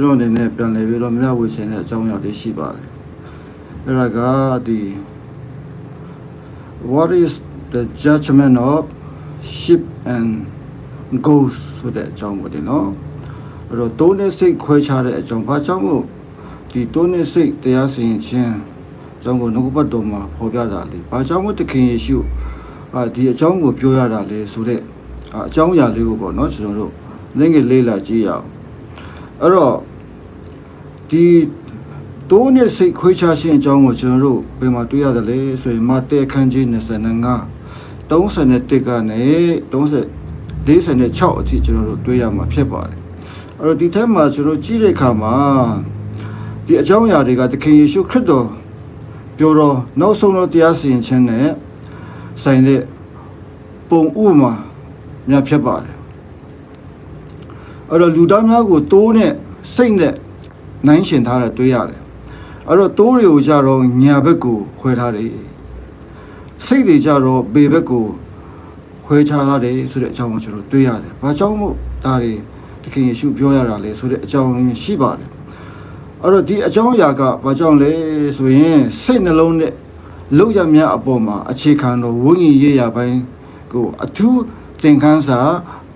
ကျွန်တော်အနေနဲ့ပြန်လည်ပြီးတော့မျှဝေခြင်းတဲ့အကြောင်းအရာတွေရှိပါတယ်အဲ့ဒါကဒီ what is the judgment of sheep and goats ဆိုတဲ့အကြောင်းပေါ့ဒီနော်အဲ့တော့တိုးနေစိတ်ခွဲခြားတဲ့အကြောင်းဘာကြောင့်မို့ဒီတိုးနေစိတ်တရားစီရင်ခြင်းအကြောင်းကိုနှုတ်ပတ်တော်မှာဖော်ပြတာလေဘာကြောင့်မို့တခင်ယေရှုအာဒီအကြောင်းကိုပြောရတာလေဆိုတဲ့အာအကြောင်းအရာလေးကိုပေါ့နော်ကျွန်တော်တို့လည်းငယ်လေးလာကြည့်ရအောင်အဲ့တော့ ဒီတိုးနေစိတ်ခွဲခြားခြင်းအကြောင်းကိုကျွန်တော်တို့ဘယ်မှာတွေ့ရတယ်လဲဆိုရင်မာတဲခန်းကြီး25 31ကနေ30 46အထိကျွန်တော်တို့တွေ့ရမှာဖြစ်ပါတယ်အဲ့တော့ဒီထက်မှာကျွန်တော်ကြည့်တဲ့အခါမှာဒီအကြောင်းအရာတွေကသခင်ယေရှုခရစ်တော်ပြောတော့နောက်ဆုံးတော့တရားစီရင်ခြင်းနဲ့ဆိုင်တဲ့ပုံဥပမာများဖြစ်ပါတယ်အဲ့တော့လူသားများကိုတိုးနဲ့စိတ်နဲ့ နိုင်ရှင်ထားတာတွေ့ရတယ်အဲ့တော့တိုးတွေကိုကြတော့ညာဘက်ကိုခွဲထားတယ်စိတ်တွေကြတော့ဘေဘက်ကိုခွဲခြားရတယ်ဆိုတဲ့အကြောင်းကိုကျွန်တော်တွေ့ရတယ်။ဘာကြောင့်မို့ဒါတွေတခင်ယေရှုပြောရတာလဲဆိုတဲ့အကြောင်းရှိပါတယ်။အဲ့တော့ဒီအကြောင်းအရာကဘာကြောင့်လဲဆိုရင်စိတ်နှလုံးနဲ့လောက်ရမြအပေါ်မှာအခြေခံတော့ဝိညာဉ်ရေးရာပိုင်းကိုအထူးသင်ခန်းစာ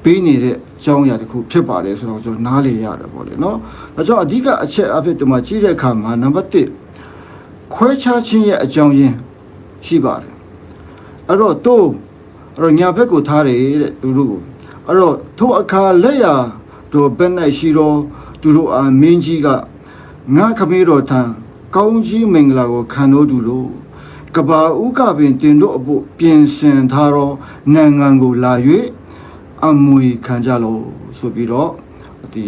ပေးနေတဲ့အကြောင်းအရာတစ်ခုဖြစ်ပါတယ်ဆိုတော့ကျွန်တော်နားလည်ရတယ်ပေါ့လေနော်။ဒါကြောင့်အဓိကအချက်အဖြစ်ဒီမှာကြည့်တဲ့အခါမှာနံပါတ်1ခွဲခြားခြင်းရဲ့အကြောင်းရင်းရှိပါတယ်။အဲ့တော့တို့အဲ့တော့ညာဘက်ကိုထားတယ်တဲ့သူတို့ကိုအဲ့တော့ထိုအခါလက်ရတို့ဘက်၌ရှိတော့သူတို့အာမင်းကြီးကငါခမေးတော်ထံကောင်းကြီးမင်္ဂလာကိုခံတော်သူတို့ကဘာဥကပင်တင်တို့အဖို့ပြင်ဆင်ထားတော့နိုင်ငံကိုလာ၍ အမွေခံကြလို့ဆိုပြီးတော့ဒီ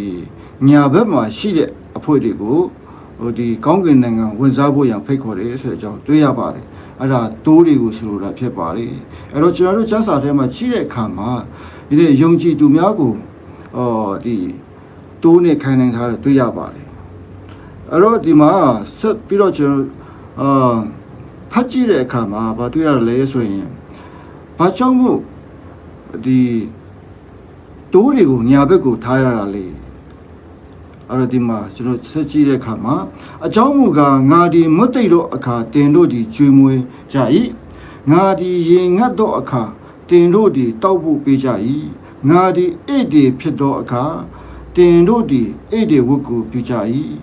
ညာဘက်မှာရှိတဲ့အဖွေတွေကိုဟိုဒီကောင်းကင်နိုင်ငံဝင်စားဖို့ရန်ဖိတ်ခေါ်တယ်ဆိုတဲ့အကြောင်းတွေ့ရပါတယ်အဲ့ဒါတိုးတွေကိုဆိုလိုတာဖြစ်ပါတယ်အဲ့တော့ကျွန်တော်တို့ကျမ်းစာထဲမှာရှိတဲ့အခါမှာဒီနေ့ယုံကြည်သူများကိုအော်ဒီတိုးနဲ့ခိုင်းနိုင်ထားတယ်တွေ့ရပါတယ်အဲ့တော့ဒီမှာဆက်ပြီးတော့ကျွန်တော်အာဖတ်ကြည့်တဲ့အခါမှာဘာတွေ့ရလဲဆိုရင်ဘာကြောင့်မို့ဒီ တိုးတွေကိုညာဘက်ကိုထားရတာလေအဲ့တော့ဒီမှာကျွန်တော်ဆက်ကြည့်တဲ့အခါမှာအเจ้าမူကားငါဒီမွတ်တိတ်တော့အခါတင်တို့ဒီကျွေမွေကြ၏ငါဒီရင်ငတ်တော့အခါတင်တို့ဒီတောက်ဖို့ပေးကြ၏ငါဒီအိတ်ဒီဖြစ်တော့အခါတင်တို့ဒီအိတ်ဒီဝတ်ကိုပြုကြ၏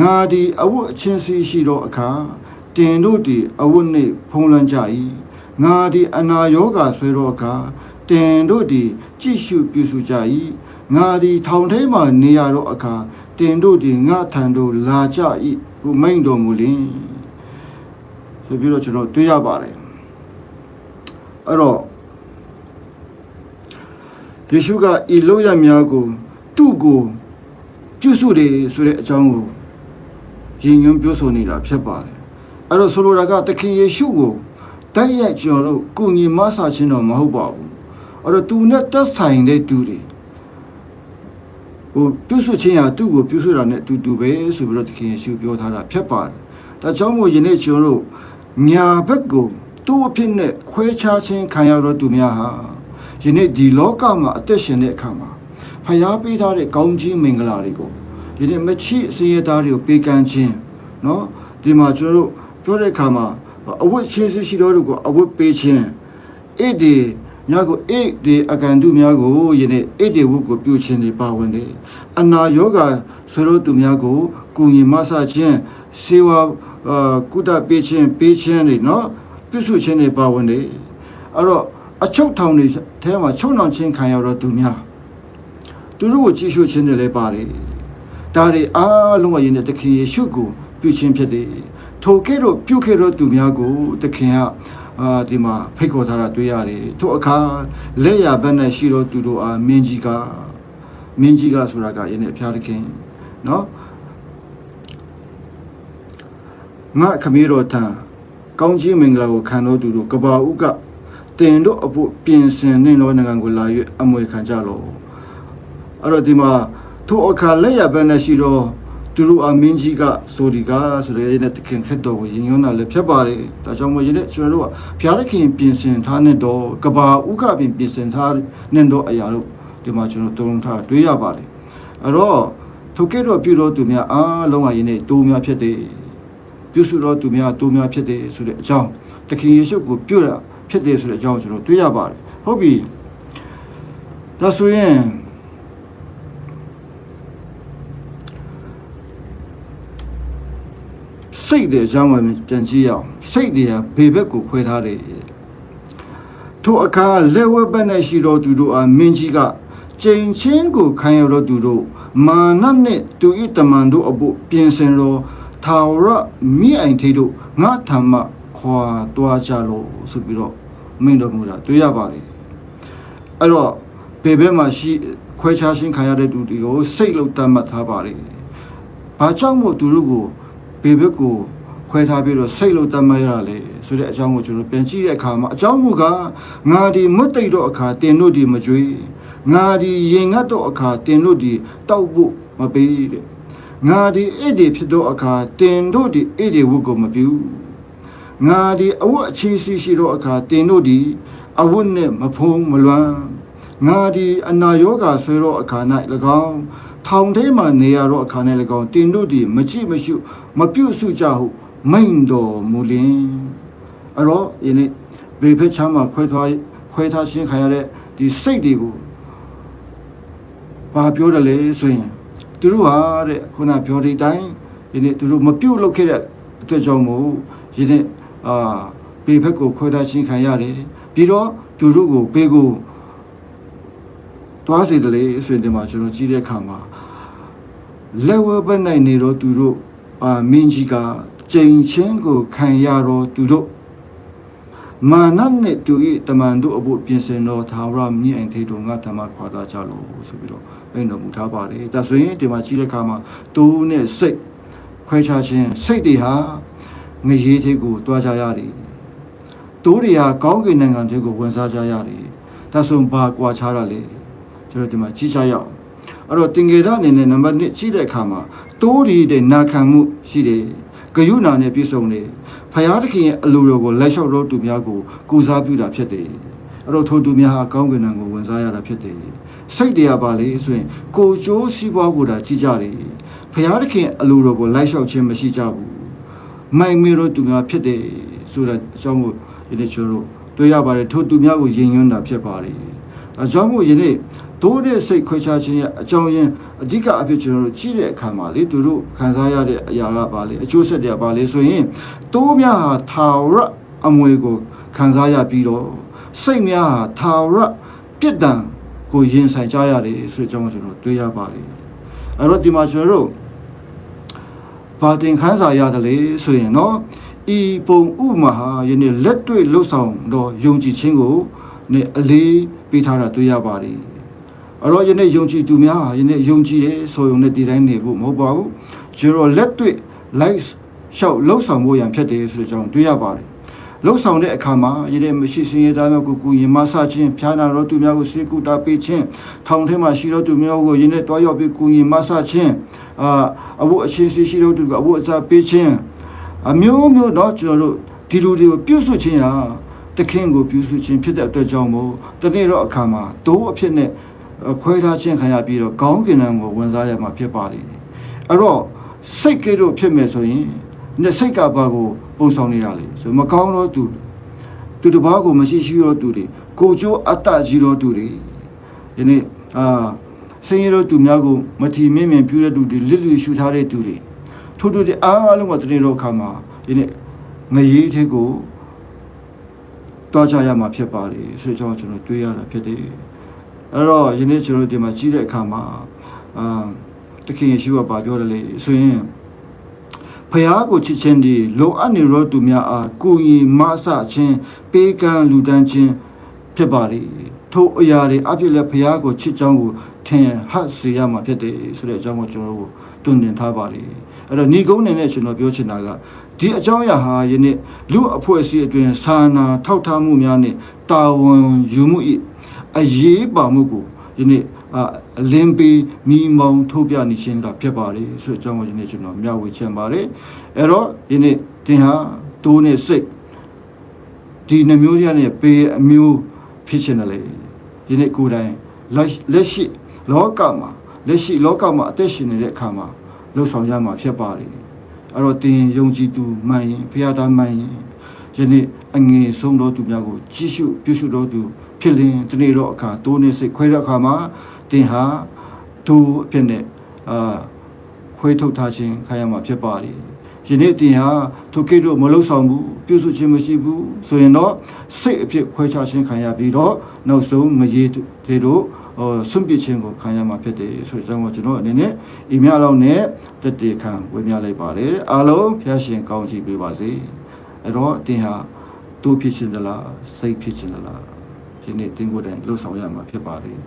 ငါဒီအဝတ်အချင်းစီရှိတော့အခါတင်တို့ဒီအဝတ်နှင့်ဖုံးလွှမ်းကြ၏ငါဒီအနာယောဂါဆွဲတော့အခါ တင်တို့ဒီကြည့်ရှုပြုစုကြ၏ငါဒီထောင်ထဲမှနေရတော့အခါတင်တို့ဒီငါထံတို့လာကြ၏ဟုမိန်တော်မူလင်ဆိုပြီးတော့ကျွန်တော်တွေ့ရပါတယ်အဲ့တော့ယေရှုကဤလို့ရများကို သူ့ကိုပြုစုတယ်ဆိုတဲ့အကြောင်းကိုရင်ညွှန်းပြောဆိုနေတာဖြစ်ပါတယ်အဲ့တော့ဆိုလိုတာကသခင်ယေရှုကိုတိုက်ရိုက်ကျွန်တော်တို့ကုညီမဆာခြင်းတော့မဟုတ်ပါဘူး အဲ့တော့သူနဲ့သက်ဆိုင်တဲ့သူတွေဟိုပြုစုခြင်းဟာသူ့ကိုပြုစုတာနဲ့အတူတူပဲဆိုပြီးတော့သခင်ယေရှုပြောထားတာဖြစ်ပါတယ်ဒါကြောင့်မို့ယနေ့ကျွန်တော်တို့ညာဘက်ကိုသူ့အဖြစ်နဲ့ခွဲခြားခြင်းခံရတော့သူများဟာယနေ့ဒီလောကမှာအသက်ရှင်တဲ့အခါမှာဖျားပေးထားတဲ့ကောင်းကြီးမင်္ဂလာတွေကိုယနေ့မချိအစည်းအသားတွေကိုပေးကမ်းခြင်းเนาะဒီမှာကျွန်တော်တို့ပြောတဲ့အခါမှာအဝတ်ချင်းစီရှိတော်တို့ကိုအဝတ်ပေးခြင်းအဲ့ဒီ မြတ်ကိုအိတ်ဒီအကန်တုများကိုယနေ့အိတ်ဒီဝုကိုပြုခြင်းတွေပါဝင်တယ်အနာယောဂါဆိုလိုသူများကိုကုညီမဆခြင်းစေဝါကုတပေးခြင်းပေးခြင်းတွေနော်ပြုစုခြင်းတွေပါဝင်တယ်အဲ့တော့အချုပ်ထောင်တွေထဲမှာချုပ်နှောင်ခြင်းခံရတော့သူများသူတို့ကိုကြည့်ရှုခြင်းတွေလည်းပါတယ်ဒါတွေအားလုံးကယနေ့တခင်ယေရှုကိုပြုခြင်းဖြစ်တယ်ထိုကဲ့သို့ပြုခဲ့တော့သူများကိုတခင်က အာဒီမှာဖိတ်ခေါ်ထားတာတွေ့ရတယ်ထိုအခါလက်ရဘက်နဲ့ရှိတော့သူတို့အားမင်းကြီးကမင်းကြီးကဆိုတာကယနေ့ဖျားသခင်เนาะငါခမီးတော်ထံကောင်းကြီးမင်္ဂလာကိုခံတော်သူတို့ကဘာဥကတင်တို့အဖို့ပြင်ဆင်နေသောနိုင်ငံကိုလာ၍အမွေခံကြလောအဲ့တော့ဒီမှာထိုအခါလက်ရဘက်နဲ့ရှိတော့ သူတို့အမင်းကြီးကဆိုဒီကဆိုရဲနဲ့တခင်ခရစ်တော်ကိုယဉ်ညွန်းတာလည်းဖြစ်ပါတယ်ဒါကြောင့်မို့ယနေ့ကျွန်တော်တို့ကဘုရားသခင်ပြင်ဆင်ထားတဲ့တော့ကဘာဥကပင်ပြင်ဆင်ထားတဲ့တော့အရာတို့ဒီမှာကျွန်တော်တုံးထားတွေ့ရပါတယ်အဲ့တော့ထိုကဲ့သို့ပြုတော်သူများအားလုံးဟာယနေ့တိုးများဖြစ်တယ်ပြုစုတော်သူများတိုးများဖြစ်တယ်ဆိုတဲ့အကြောင်းသခင်ယေရှုကိုပြုတာဖြစ်တယ်ဆိုတဲ့အကြောင်းကျွန်တော်တွေ့ရပါတယ်ဟုတ်ပြီဒါဆိုရင် စိတ်တွေအကြောင်းမှပြန်ကြည့်ရအောင်စိတ်တွေကဘေဘက်ကိုခွဲထားတယ်ထိုအခါလက်ဝဲဘက်၌ရှိတော်သူတို့အားမင်းကြီးကကျိန်ချင်းကိုခံရတော်သူတို့မာနနှင့်သူ၏တမန်တို့အဖို့ပြင်ဆင်တော်ထာဝရမိအိမ်ထေတို့ငါထံမှခွာတွားကြလို့ဆိုပြီးတော့မင်းတော်မူတာတွေ့ရပါလေအဲ့တော့ဘေဘက်မှာရှိခွဲခြားရှင်းခံရတဲ့သူတွေကိုစိတ်လုံးတတ်မှတ်ထားပါလေဘာကြောင့်မို့သူတို့ကို ဘေဘက်ကိုခွဲထားပြီးတော့စိတ်လို့တတ်မှတ်ရတာလေဆိုတဲ့အကြောင်းကိုကျွန်တော်ပြန်ကြည့်တဲ့အခါမှာအကြောင်းမူကားငါဒီမွတ်တိတ်တော့အခါတင်တို့ဒီမကြွေးငါဒီရင်ငတ်တော့အခါတင်တို့ဒီတောက်ဖို့မပေးတဲ့ငါဒီအဲ့ဒီဖြစ်တော့အခါတင်တို့ဒီအဲ့ဒီဝတ်ကိုမပြုငါဒီအဝတ်အခြေစီရှိတော့အခါတင်တို့ဒီအဝတ်နဲ့မဖုံးမလွမ်းငါဒီအနာယောဂါဆွဲတော့အခါ၌၎င်းထောင်ထဲမှာနေရတော့အခါ၌၎င်းတင်တို့ဒီမကြည့်မရှု မပြုတ်စုကြဟုမိန်တော်မူလင်အဲ့တော့ယနေ့ဘေဖက်ချမ်းမှာခွဲထားခွဲထားရှင်းခံရတဲ့ဒီစိတ်တွေကိုဘာပြောတယ်လဲဆိုရင်သူတို့ဟာတဲ့ခုနပြောတဲ့အတိုင်းယနေ့သူတို့မပြုတ်လုပ်ခဲ့တဲ့အတွက်ကြောင့်မို့ယနေ့အာဘေဖက်ကိုခွဲထားရှင်းခံရတယ်ပြီးတော့သူတို့ကိုဘေကိုတွားစေတယ်လေဆိုရင်ဒီမှာကျွန်တော်ကြည့်တဲ့အခါမှာလက်ဝဲဘက်နိုင်နေတော့သူတို့ အာမင်းကြီးကကြိမ်ချင်းကိုခံရတော့သူတို့မာနနဲ့သူ၏တမန်တို့အဖို့ပြင်ဆင်တော်သာဝရမြင့်အိမ်ထေတို့ငါဓမ္မခွာသားကြလို့ဆိုပြီးတော့ပြင်တော်မူထားပါတယ်ဒါဆိုရင်ဒီမှာကြီးတဲ့အခါမှာတူနဲ့စိတ်ခွဲခြားခြင်းစိတ်တွေဟာငရေသေးကိုတွားကြရတယ်တိုးတွေဟာကောင်းကင်နိုင်ငံတွေကိုဝင်စားကြရတယ်ဒါဆိုဘာကွာခြားတာလဲကျွန်တော်ဒီမှာကြီးကြရအောင်အဲ့တော့တင်္ကေရအနေနဲ့နံပါတ်1ကြီးတဲ့အခါမှာ တိုးရီတဲ့နာခံမှုရှိတယ်ဂယုဏနဲ့ပြည့်စုံတယ်ဖယားသခင်ရဲ့အလိုတော်ကိုလက်လျှောက်တော်သူများကိုကုစားပြုတာဖြစ်တယ်အဲ့တော့ထိုသူများဟာကောင်းကင်နိုင်ငံကိုဝင်စားရတာဖြစ်တယ်စိတ်တရားပါလေဆိုရင်ကိုကျိုးစီးပွားကိုဒါကြည့်ကြတယ်ဖယားသခင်အလိုတော်ကိုလိုက်လျှောက်ခြင်းမရှိကြဘူးမိုင်မေတော်သူများဖြစ်တယ်ဆိုတဲ့အကြောင်းကိုဒီနေ့ကျွန်တော်တို့တွေ့ရပါတယ်ထိုသူများကိုယဉ်ညွန်းတာဖြစ်ပါတယ်အကြောင်းမို့ယနေ့ ဒိုးတဲ့စိတ်ခွဲခြားခြင်းရဲ့အကြောင်းရင်းအဓိကအဖြစ်ကျွန်တော်တို့ကြည့်တဲ့အခါမှာလေသူတို့ခံစားရတဲ့အရာကပါလေအကျိုးဆက်တွေကပါလေဆိုရင်တိုးများဟာထာဝရအမွေကိုခံစားရပြီးတော့စိတ်များဟာထာဝရပြစ်ဒဏ်ကိုရင်ဆိုင်ကြရတယ်ဆိုတဲ့အကြောင်းကိုကျွန်တော်တွေ့ရပါတယ်အဲ့တော့ဒီမှာကျွန်တော်တို့ဘာတင်ခန်းစာရတယ်လေဆိုရင်တော့ဤပုံဥမဟာယနေ့လက်တွေ့လှုပ်ဆောင်တော့ယုံကြည်ခြင်းကိုနဲ့အလေးပေးထားတာတွေ့ရပါတယ် အဲ့တော့ယနေ့ယုံကြည်သူများဟာယနေ့ယုံကြည်ရဲဆိုရုံနဲ့ဒီတိုင်းနေဖို့မဟုတ်ပါဘူးကျွန်တော်လက်တွေ့ live ရှောက်လှုပ်ဆောင်ဖို့ရန်ဖြစ်တယ်ဆိုတဲ့အကြောင်းတွေ့ရပါတယ်လှုပ်ဆောင်တဲ့အခါမှာယနေ့မရှိစင်ရသားများကိုကုရင်မဆခြင်းဖျားနာတော်သူများကိုစေကူတာပေးခြင်းထောင်ထဲမှာရှိတော်သူများကိုယနေ့တွားရောက်ပြီးကုရင်မဆခြင်းအာအဖို့အခြေစီရှိတော်သူကအဖို့အစာပေးခြင်းအမျိုးမျိုးတော့ကျွန်တော်တို့ဒီလူတွေကိုပြုစုခြင်းဟာတခင်ကိုပြုစုခြင်းဖြစ်တဲ့အတွက်ကြောင့်မို့တနေ့တော့အခါမှာဒိုးအဖြစ်နဲ့ ခွဲထားခြင်းခံရပြီးတော့ကောင်းကင်နံကိုဝင်စားရမှာဖြစ်ပါလိမ့်အဲ့တော့စိတ်ကဲတော့ဖြစ်မယ်ဆိုရင်နဲ့စိတ်ကဘာကိုပုံဆောင်နေတာလေဆိုမကောင်းတော့သူသူတစ်ပါးကိုမရှိရှိတော့သူတွေကိုကျိုးအတ္တကြီးတော့သူတွေယနေ့အာဆင်းရဲတော့သူများကိုမထီမင်းမြင်ပြုတဲ့သူတွေလစ်လျူရှုထားတဲ့သူတွေထို့ထို့တဲ့အားလုံးကတနေ့တော့ခါမှာယနေ့ငရေသေးကိုတွားချရမှာဖြစ်ပါလေဆိုကြောင်းကျွန်တော်တွေးရတာဖြစ်တယ် အဲ့တော့ယနေ့ကျွန်တော်ဒီမှာကြီးတဲ့အခါမှာအာတခင်ယေရှုကပြောတယ်လေဆိုရင်ဖျားကိုချစ်ခြင်းဒီလိုအပ်နေရောသူများအားကိုရင်မဆခြင်းပေးကမ်းလူတန်းခြင်းဖြစ်ပါလေထို့အရာတွေအဖြစ်လဲဖျားကိုချစ်ကြောင်းကိုထင်ဟတ်စေရမှာဖြစ်တယ်ဆိုတဲ့အကြောင်းကိုကျွန်တော်တို့တွင်တင်ထားပါလေအဲ့တော့ညီကုန်းနေနဲ့ကျွန်တော်ပြောချင်တာကဒီအကြောင်းအရာဟာယနေ့လူအဖွဲ့အစည်းအတွင်းစာနာထောက်ထားမှုများနဲ့တာဝန်ယူမှု၏ အရေးပါမှုကိုယနေ့အလင်းပေးမိမောင်ထုတ်ပြနေခြင်းတာဖြစ်ပါလေဆိုအကြောင်းကိုယနေ့ကျွန်တော်မျှဝေချင်ပါတယ်အဲ့တော့ယနေ့တင်ဟာတိုးနဲ့စိတ်ဒီနှမျိုးရနဲ့ပေးအမျိုးဖြစ်ရှင်တယ်လေယနေ့ကိုယ်တိုင်လက်ရှိလောကမှာလက်ရှိလောကမှာအသက်ရှင်နေတဲ့အခါမှာလှုပ်ဆောင်ရမှာဖြစ်ပါတယ်အဲ့တော့တင်ယုံကြည်သူမှန်ရင်ဘုရားသားမှန်ရင် ယနေ့အငယ်ဆုံးသောသူများကိုကြည့်ရှုပြုရှုတော်သူဖြစ်လင်ဒီနေ့တော့အခါတိုးနေစိတ်ခွဲတဲ့အခါမှာတင်ဟာသူအဖြစ်နဲ့အာခွဲထုတ်ထားခြင်းခံရမှာဖြစ်ပါတယ်ယနေ့တင်ဟာသူကိတို့မလှုပ်ဆောင်ဘူးပြုစုခြင်းမရှိဘူးဆိုရင်တော့စိတ်အဖြစ်ခွဲခြားခြင်းခံရပြီးတော့နောက်ဆုံးမရေတွေတို့ဟောဆွန့်ပစ်ခြင်းကိုခံရမှာဖြစ်တယ်ဆိုတော့ကျွန်တော်အနေနဲ့ဤမြလောက်နဲ့တတိခံဝေမျှလိုက်ပါတယ်အားလုံးဖျားရှင်ကောင်းချီးပေးပါစေ အဲ့တော့တင်ဟာသူဖြစ်ခြင်းသလားစိတ်ဖြစ်ခြင်းသလားဒီနေ့တင်ကိုယ်တိုင်လှုပ်ဆောင်ရမှာဖြစ်ပါတယ်